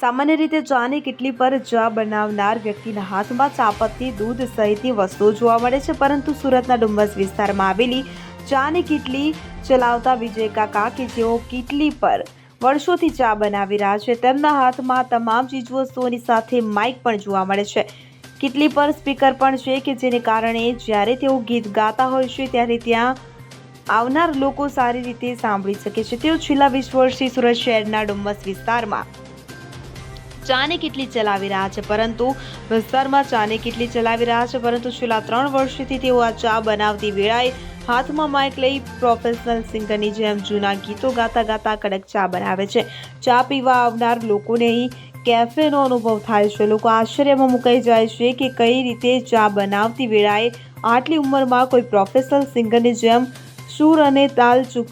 સામાન્ય રીતે ચાની કેટલી પર ચા બનાવનાર વ્યક્તિના હાથમાં ચાપત્તી દૂધ સહિતની વસ્તુઓ જોવા મળે છે, પરંતુ સુરતના ડુમ્બસ વિસ્તારમાં આવેલી ચાની કીટલી ચલાવતા વિજય કાકા કે જેઓ કીટલી પર વર્ષોથી ચા બનાવી રહ્યા છે. તેમના હાથમાં તમામ ચીજવસ્તુઓની સાથે માઇક પણ જોવા મળે છે. કીટલી પર સ્પીકર પણ છે કે જેને કારણે જ્યારે તેઓ ગીત ગાતા હોય છે, ત્યારે ત્યાં આવનાર લોકો સારી રીતે સાંભળી શકે છે. તેઓ છેલ્લા વીસ વર્ષથી સુરત શહેરના ડુમ્મસ વિસ્તારમાં ચાની કેટલી ચલાવી રહ્યા છે? પરંતુ વિસ્તારમાં ચાની કેટલી ચલાવી રહ્યા છે? પરંતુ છેલ્લા ત્રણ વર્ષથી તેઓ આ ચા બનાવતી વેળાએ હાથમાં માઇક લઈ પ્રોફેશનલ સિંગરની જેમ જૂના ગીતો ગાતા ગાતા કડક ચા બનાવે છે. ચા પીવા આવનાર લોકોને અહીં કેફેનો અનુભવ થાય છે. લોકો આશ્ચર્યમાં મુકાઈ જાય છે કે કઈ રીતે ચા બનાવતી વેળાએ આટલી ઉંમરમાં કોઈ પ્રોફેશનલ સિંગરની જેમ સૂર અને તાલ ચૂક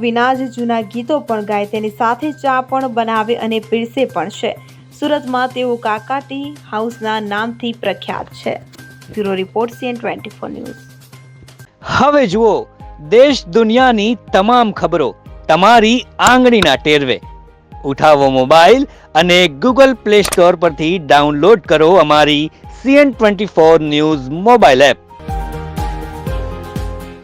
વિના જ જૂના ગીતો પણ ગાય. તેની સાથે ચા પણ બનાવે અને પીરસે પણ છે. સુરતમાં તેઓ કાકા ટી હાઉસના નામથી પ્રખ્યાત છે. Bureau report CN twenty four news. હવે જુઓ, દેશ દુનિયાની તમામ ખબરો તમારી આંગળીના ટેરવે. ઉઠાવો મોબાઈલ અને ગૂગલ પ્લે સ્ટોર પરથી ડાઉનલોડ કરો અમારી CN twenty four news mobile app.